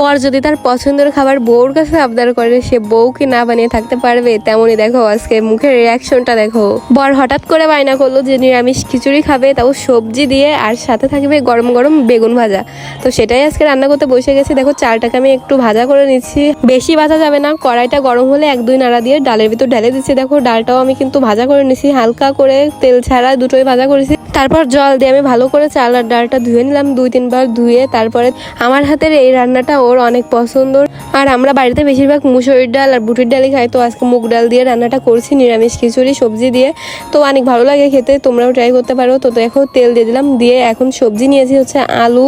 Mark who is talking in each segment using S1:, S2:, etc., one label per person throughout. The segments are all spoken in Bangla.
S1: বর যদি তার পছন্দের খাবার বউর কাছে আবদার করে, সে বউকে না বানিয়ে থাকতে পারবে? তেমনই দেখো, আজকে মুখের রিয়াকশনটা দেখো। বর হঠাৎ করে বায়না করল যে, নিরামিষ খিচুড়ি খাবে, তাও সবজি দিয়ে, আর সাথে থাকবে গরম গরম বেগুন ভাজা। তো সেটাই আজকে রান্না করতে বসে গেছি। দেখো, চালটাকে আমি একটু ভাজা করে নিচ্ছি। বেশি ভাজা যাবে না, কড়াইটা গরম হলে এক দুই নাড়া দিয়ে ডালের ভিতর ঢেলে দিচ্ছি। দেখো, ডালটাও আমি কিন্তু ভাজা করে নিছি হালকা করে তেল ছাড়া দুটোই ভাজা করেছি। তারপর জল দিয়ে আমি ভালো করে চাল আর ডালটা ধুয়ে নিলাম, দুই তিনবার ধুয়ে তারপরে আমার হাতের এই রান্নাটা ওর অনেক পছন্দ। আর আমরা বাড়িতে বেশিরভাগ মুসুরির ডাল আর বুটির ডালই খাই, তো আজকে মুগ ডাল দিয়ে রান্নাটা করছি, নিরামিষ খিচুড়ি, সবজি দিয়ে। তো অনেক ভালো লাগে খেতে, তোমরাও ট্রাই করতে পারো। তো দেখো, তেল দিয়ে দিলাম, দিয়ে এখন সবজি নিয়েছি হচ্ছে আলু,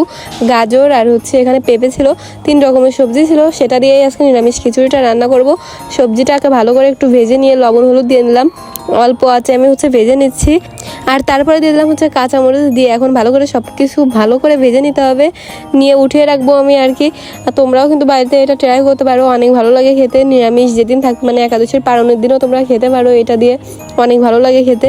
S1: গাজর আর হচ্ছে এখানে পেঁপে ছিল, তিন রকমের সবজি ছিল। সেটা দিয়েই আজকে নিরামিষ খিচুড়িটা রান্না করব। সবজিটাকে ভালো করে একটু ভেজে নিয়ে লবণ, হলুদ দিয়ে নিলাম অল্প আছে আমি হচ্ছে ভেজে নিচ্ছি। আর তারপরে দিয়ে দিলাম হচ্ছে কাঁচামরিচ দিয়ে এখন ভালো করে সব কিছু ভালো করে ভেজে নিতে হবে। নিয়ে উঠিয়ে রাখব আমি আর কি। আর তোমরাও কিন্তু বাড়িতে এটা ট্রাই করতে পারো। অনেক ভালো লাগে খেতে। নিরামিষ যেদিন থাক মানে একাদশের পালনের দিনও তোমরা খেতে পারো এটা দিয়ে। অনেক ভালো লাগে খেতে।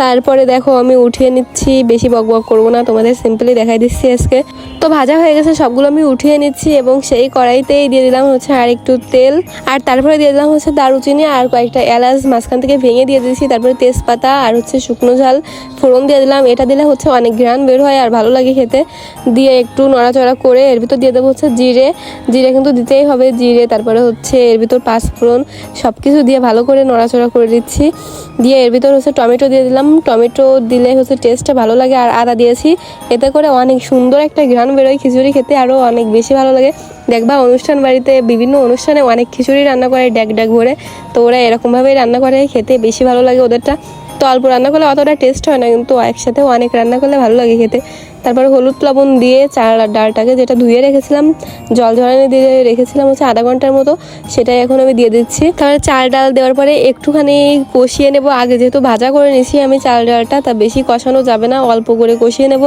S1: তারপরে দেখো আমি উঠিয়ে নিচ্ছি। বেশি বক বক করব না। তোমাদের সিম্পলি দেখাই দিচ্ছি আজকে। তো ভাজা হয়ে গেছে। সবগুলো আমি উঠিয়ে নিচ্ছি এবং সেই কড়াইতেই দিয়ে দিলাম হচ্ছে আর একটু তেল। আর তারপরে দিয়ে দিলাম হচ্ছে দারুচিনি আর কয়েকটা এলাচ। মাঝখান থেকে ভেঙে দিয়ে দিয়েছি। তারপরে তেজপাতা আর হচ্ছে শুকনো ঝাল ফোড়ন দিয়ে দিলাম। এটা দিলে হচ্ছে অনেক ঘ্রাণ বের হয় আর ভালো লাগে খেতে। দিয়ে একটু নড়াচড়া করে এর ভিতর দিয়ে দেবো হচ্ছে জিরে। জিরে কিন্তু দিতেই হবে জিরে, তারপরে হচ্ছে এর ভিতর পাঁচ ফোড়ন সব কিছু দিয়ে ভালো করে নড়াচড়া করে দিচ্ছি। দিয়ে এর ভিতর হচ্ছে টমেটো দিয়ে দিলাম। টমেটো দিলে হচ্ছে টেস্টটা ভালো লাগে আর আদা দিয়েছি। এতে করে অনেক সুন্দর একটা ঘ্রাণ বেরোয় খিচুড়ি খেতে আরও অনেক বেশি ভালো লাগে। দেখবা অনুষ্ঠান বাড়িতে বিভিন্ন অনুষ্ঠানে অনেক খিচুড়ি রান্না করে ড্যাক ড্যাক ভরে। তো ওরা এরকমভাবেই রান্না করে, খেতে বেশি ভালো লাগে ওদেরটা। তো অল্প রান্না করলে অতটা টেস্ট হয় না, কিন্তু একসাথে অনেক রান্না করলে ভালো লাগে খেতে। তারপর হলুদ লবণ দিয়ে চাল আর ডালটাকে যেটা ধুয়ে রেখেছিলাম, জল ঝরানি দিয়ে রেখেছিলাম হচ্ছে আধা ঘণ্টার মতো, সেটাই এখন আমি দিয়ে দিচ্ছি। তারপরে চাল ডাল দেওয়ার পরে একটুখানি কষিয়ে নেব, আগে যেহেতু ভাজা করে নিয়েছি আমি চাল ডালটা, তা বেশি কষানো যাবে না, অল্প করে কষিয়ে নেব।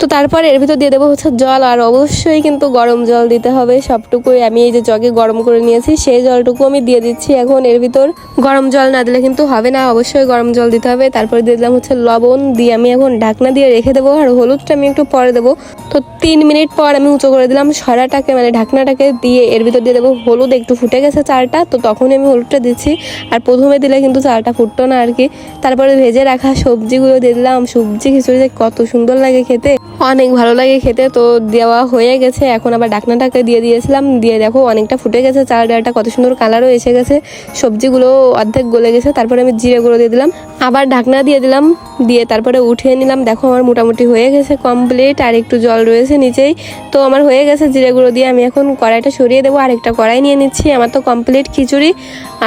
S1: তো তারপর এর ভিতর দিয়ে দেবো হচ্ছে জল, আর অবশ্যই কিন্তু গরম জল দিতে হবে। সবটুকুই আমি এই যে জগে গরম করে নিয়েছি, সেই জলটুকু আমি দিয়ে দিচ্ছি। এখন এর ভিতর গরম জল না দিলে কিন্তু হবে না, অবশ্যই গরম জল দিতে হবে। তারপর দিয়ে দিলাম হচ্ছে লবণ দিয়ে আমি এখন ঢাকনা দিয়ে রেখে দেবো, আর হলুদটা আমি একটু পরে দেবো। তো তিন মিনিট পর আমি উঁচু করে দিলাম সরাটাকে মানে ঢাকনাটাকে দিয়ে এর ভিতর দিয়ে দেবো হলুদ। একটু ফুটে গেছে চালটা, তো তখনই আমি হলুদটা দিচ্ছি। আর প্রথমে দিলে কিন্তু চালটা ফুটতো না আর কি। তারপরে ভেজে রাখা সবজিগুলো দিয়ে দিলাম। সবজি খিচুড়ি কত সুন্দর লাগে খেতে। অনেক ভালো লাগে খেতে। তো দেওয়া হয়ে গেছে। এখন আবার ডাকনাটাকে দিয়ে দিয়েছিলাম। দিয়ে দেখো অনেকটা ফুটে গেছে। চাল ডালটা কত সুন্দর কালারও এসে গেছে। সবজিগুলো অর্ধেক গলে গেছে। তারপরে আমি জিরে গুঁড়ো দিয়ে দিলাম। আবার ঢাকনা দিয়ে দিলাম। দিয়ে তারপরে উঠিয়ে নিলাম। দেখো আমার মোটামুটি হয়ে গেছে কমপ্লিট আর একটু জল রয়েছে নিচেই। তো আমার হয়ে গেছে জিরে গুঁড়ো দিয়ে আমি এখন কড়াইটা সরিয়ে দেবো। আরেকটা কড়াই নিয়ে নিচ্ছি। আমার তো কমপ্লিট খিচুড়ি।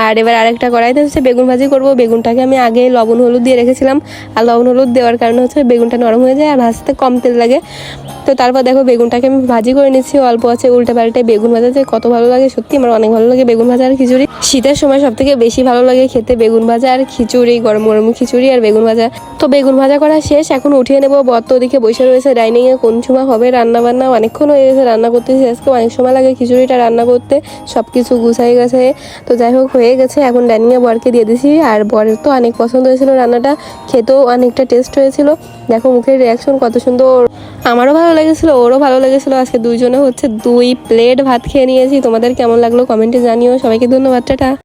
S1: আর এবার আরেকটা কড়াইতে হচ্ছে বেগুন ভাজি করব। বেগুনটাকে আমি আগে লবণ হলুদ দিয়ে রেখেছিলাম। আর লবণ হলুদ দেওয়ার কারণে হচ্ছে বেগুনটা নরম হয়ে যায়। আর ভাজতে কম তেল লাগে। তো তারপর দেখো বেগুনটাকে আমি ভাজি করে নিচ্ছি। অল্প আছে উল্টে পাল্টে বেগুন ভাজা যে কত ভালো লাগে, সত্যি আমার অনেক ভালো লাগে বেগুন ভাজা আর খিচুড়ি। শীতের সময় সব থেকে বেশি ভালো লাগে খেতে বেগুন ভাজা আর খিচুড়ি, গরম গরম খিচুড়ি আর বেগুন ভাজা। তো বেগুন ভাজা করা শেষ, এখন উঠিয়ে নেব। বত ওদিকে বসে রয়েছে ডাইনিং এ, কোন সময় হবে রান্না বান্না অনেকক্ষণ হয়ে গেছে, রান্না করতে আজকে অনেক সময় লাগে খিচুড়িটা রান্না করতে সব কিছু গুছাই গেছে। তো যাই হোক, হয়ে গেছে, এখন ডাইনিং এ বরকে দিয়ে দিছি। আর বরের তো অনেক পছন্দ হয়েছিল রান্নাটা, খেতেও অনেকটা টেস্ট হয়েছিল। দেখো মুখের রিয়াকশন কত সুন্দর। আমারও ভালো লেগেছিলো, ওরও ভালো লেগেছিলো। আজকে দুইজনে হচ্ছে দুই প্লেট ভাত খেয়ে নিয়েছি। তোমাদের কেমন লাগল কমেন্টে জানিও। সবাইকে ধন্যবাদ, টাটা।